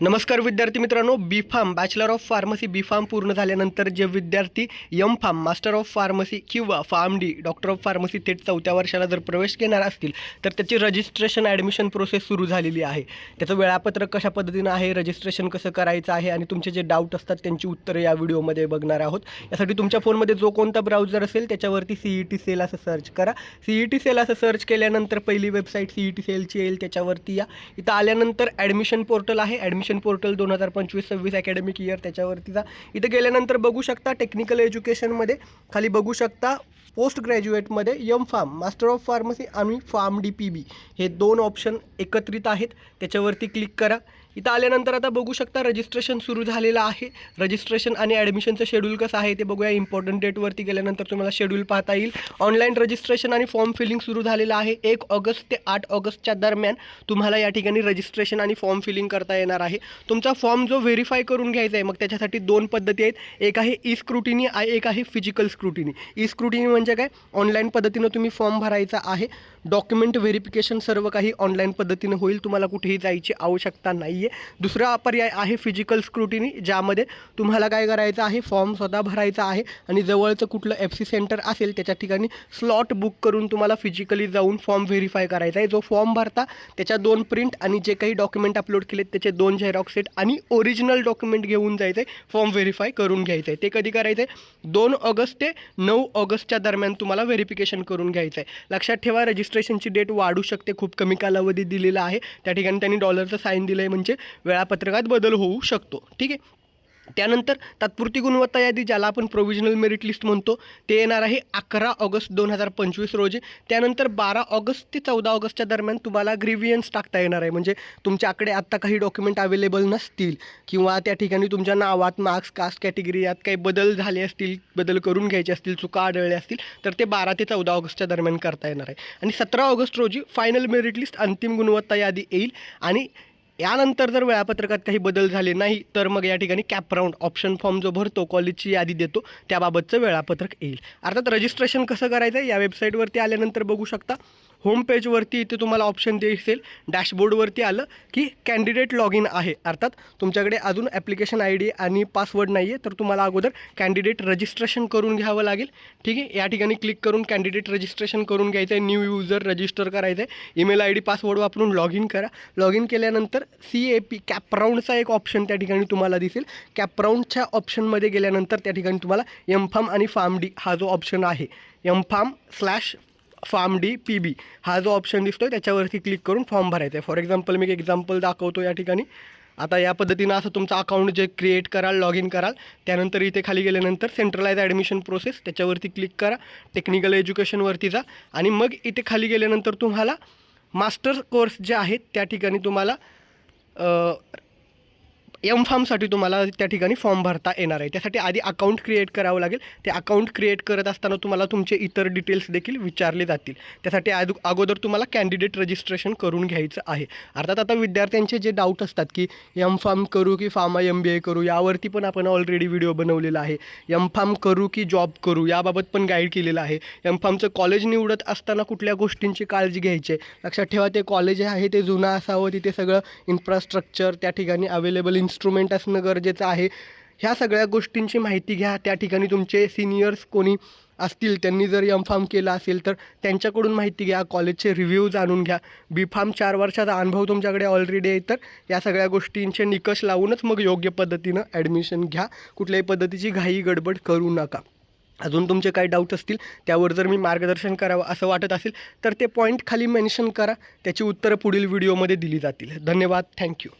नमस्कार विद्यार्थी मित्रांनो B pharm bachelor of pharmacy B pharm पूर्ण झाल्यानंतर जे विद्यार्थी M pharm master of pharmacy किंवा pharm D doctor of pharmacy थेट चौथ्या वर्षाला जर प्रवेश घेणार असतील तर त्याची रजिस्ट्रेशन ॲडमिशन प्रोसेस सुरू झालेली आहे. त्याचं वेळापत्रक कशा पद्धतीनं आहे रजिस्ट्रेशन कसं करायचं आहे आणि तुमचे जे डाऊट असतात त्यांची उत्तरं या व्हिडिओमध्ये बघणार आहोत. यासाठी तुमच्या फोनमध्ये जो कोणता ब्राउझर असेल त्याच्यावरती सी ई टी सेल असं सर्च करा. सी ई टी सेल असं सर्च केल्यानंतर पहिली वेबसाईट सी ई टी सेलची येईल त्याच्यावरती या. इथं आल्यानंतर ॲडमिशन पोर्टल आहे. ॲडमिशन पोर्टल दोन हजार पंचवीस सव्वीस अकॅडमिक इयर त्याच्यावरतीचा इथं गेल्यानंतर बघू शकता टेक्निकल एज्युकेशनमध्ये खाली बघू शकता post ग्रॅज्युएटमध्ये M pharm master of pharmacy आणि फार्म डी पी बी हे दोन ऑप्शन एकत्रित आहेत. त्याच्यावरती क्लिक करा. इथं आल्यानंतर आता बघू शकता रजिस्ट्रेशन सुरू झालेलं आहे. रजिस्ट्रेशन आणि ॲडमिशनचं शेड्यूल कसं आहे ते बघूया. इम्पॉर्टंट डेटवरती गेल्यानंतर तुम्हाला शेड्यूल पाहता येईल. ऑनलाईन रजिस्ट्रेशन आणि फॉर्म फिलिंग सुरू झालेलं आहे. एक ऑगस्ट ते आठ ऑगस्टच्या दरम्यान तुम्हाला या ठिकाणी रजिस्ट्रेशन आणि फॉर्म फिलिंग करता येणार आहे. तुमचा फॉर्म जो व्हेरीफाय करून घ्यायचा आहे मग त्याच्यासाठी दोन पद्धती आहेत. एक आहे ई स्क्रुटिनी एक आहे फिजिकल स्क्रुटिनी ई स्क्रुटिनी म्हणजे म्हणजे काय ऑनलाईन पद्धतीनं तुम्ही फॉर्म भरायचा आहे. डॉक्युमेंट व्हेरिफिकेशन सर्व काही ऑनलाईन पद्धतीनं होईल. तुम्हाला कुठेही जायची आवश्यकता नाही आहे दुसरा पर्याय आहे फिजिकल स्क्रुटिनी ज्यामध्ये तुम्हाला काय करायचं आहे फॉर्म स्वतः भरायचा आहे आणि जवळचं कुठलं एफ सी सेंटर असेल त्याच्या ठिकाणी स्लॉट बुक करून तुम्हाला फिजिकली जाऊन फॉर्म व्हेरीफाय करायचा आहे. जो फॉर्म भरता त्याच्या दोन प्रिंट आणि जे काही डॉक्युमेंट अपलोड केलेत त्याचे दोन झेरॉक्स सेट आणि ओरिजिनल डॉक्युमेंट घेऊन जायचं आहे फॉर्म व्हेरीफाय करून घ्यायचं आहे ते कधी करायचं आहे दोन ऑगस्ट ते नऊ ऑगस्टच्या दरम्यान. दरम्यान तुम्हाला व्हेरिफिकेशन करून घ्यायचं आहे. लक्षात ठेवा रजिस्ट्रेशनची डेट वाढू शकते. खूप कमी कालावधी दिलेला आहे. त्या ठिकाणी त्यांनी डॉलरचं साईन दिलं आहे म्हणजे वेळापत्रकात बदल होऊ शकतो. ठीक आहे? त्यानंतर तात्पुरती गुणवत्ता यादी ज्याला आपण प्रोव्हिजनल मेरिट लिस्ट म्हणतो ते येणार आहे अकरा ऑगस्ट दोन हजार पंचवीस रोजी. त्यानंतर बारा ऑगस्ट ते चौदा ऑगस्टच्या दरम्यान तुम्हाला ग्रिव्हियन्स टाकता येणार आहे. म्हणजे तुमच्याकडे आत्ता काही डॉक्युमेंट अवेलेबल नसतील किंवा त्या ठिकाणी तुमच्या नावात मार्क्स कास्ट कॅटेगरी यात काही बदल झाले असतील बदल करून घ्यायचे असतील चुका आढळल्या असतील तर ते बारा ते चौदा ऑगस्टच्या दरम्यान करता येणार आहे. आणि सतरा ऑगस्ट रोजी फायनल मेरिट लिस्ट अंतिम गुणवत्ता यादी येईल आणि यानंतर जर वेळापत्रकात काही बदल झाले नाही तर मग या ठिकाणी कॅप राऊंड ऑप्शन फॉर्म जो भरतो कॉलेजची यादी देतो त्याबाबतचं वेळापत्रक येईल. अर्थात रजिस्ट्रेशन कसं करायचं आहे या वेबसाईटवरती आल्यानंतर बघू शकता. होम पेजवरती इथे तुम्हाला ऑप्शन दिसेल. डॅशबोर्डवरती आलं की कॅन्डिडेट लॉग इन आहे. अर्थात तुमच्याकडे अजून ॲप्लिकेशन आय डी आणि पासवर्ड नाही आहे तर तुम्हाला अगोदर कॅन्डिडेट रजिस्ट्रेशन करून घ्यावं लागेल. ठीक आहे? या ठिकाणी क्लिक करून कॅन्डिडेट रजिस्ट्रेशन करून घ्यायचं आहे न्यू युजर रजिस्टर करायचं आहे ईमेल आय डी पासवर्ड वापरून लॉग इन करा. लॉग इन केल्यानंतर सी ए पी कॅपराऊंडचा एक ऑप्शन त्या ठिकाणी तुम्हाला दिसेल. कॅपराऊंडच्या ऑप्शनमध्ये गेल्यानंतर त्या ठिकाणी तुम्हाला एम फार्म आणि फार्म डी हा जो ऑप्शन आहे. M pharm slash pharm D P B. हा जो ऑप्शन दिसतो त्याच्यावरती क्लिक करून फॉर्म भरायचा आहे फॉर एक्झाम्पल मी एक एक्झाम्पल दाखवतो या ठिकाणी. आता या पद्धतीनं असं तुमचं अकाउंट जे क्रिएट कराल लॉग इन कराल त्यानंतर इथे खाली गेल्यानंतर सेंट्रलाइज ॲडमिशन प्रोसेस त्याच्यावरती क्लिक करा टेक्निकल एज्युकेशनवरती जा. आणि मग इथे खाली गेल्यानंतर तुम्हाला मास्टर्स कोर्स जे आहेत त्या ठिकाणी तुम्हाला एम फार्मसाठी तुम्हाला त्या ठिकाणी फॉर्म भरता येणार आहे. त्यासाठी आधी अकाउंट क्रिएट करावं लागेल. ते अकाउंट क्रिएट करत असताना तुम्हाला तुमचे इतर डिटेल्स देखील विचारले जातील. त्यासाठी आद अगोदर तुम्हाला कॅन्डिडेट रजिस्ट्रेशन करून घ्यायचं आहे. अर्थात आता विद्यार्थ्यांचे जे डाऊट असतात की एम फार्म करू की फार्मा एम बी ए करू यावरती पण आपण ऑलरेडी व्हिडिओ बनवलेला आहे. एम फार्म करू की जॉब करू याबाबत पण गाईड केलेलं आहे. एम फार्मचं कॉलेज निवडत असताना कुठल्या गोष्टींची काळजी घ्यायची आहे? लक्षात ठेवा ते कॉलेज आहे ते जुनं असावं तिथे सगळं इन्फ्रास्ट्रक्चर त्या ठिकाणी अवेलेबल इन्स्ट्रुमेंट असणं गरजेचं आहे. ह्या सगळ्या गोष्टींची माहिती घ्या. त्या ठिकाणी तुमचे सिनियर्स कोणी असतील त्यांनी जर एम फार्म केलं असेल तर त्यांच्याकडून माहिती घ्या. कॉलेजचे रिव्ह्यू जाणून घ्या. बी फार्म चार वर्षाचा अनुभव तुमच्याकडे ऑलरेडी आहे तर या सगळ्या गोष्टींचे निकष लावूनच मग योग्य पद्धतीनं ॲडमिशन घ्या. कुठल्याही पद्धतीची घाई गडबड करू नका. अजून तुमचे काही डाऊट असतील त्यावर जर मी मार्गदर्शन करावं असं वाटत असेल तर ते पॉईंट खाली मेन्शन करा. त्याची उत्तरं पुढील व्हिडिओमध्ये दिली जातील. धन्यवाद. थँक्यू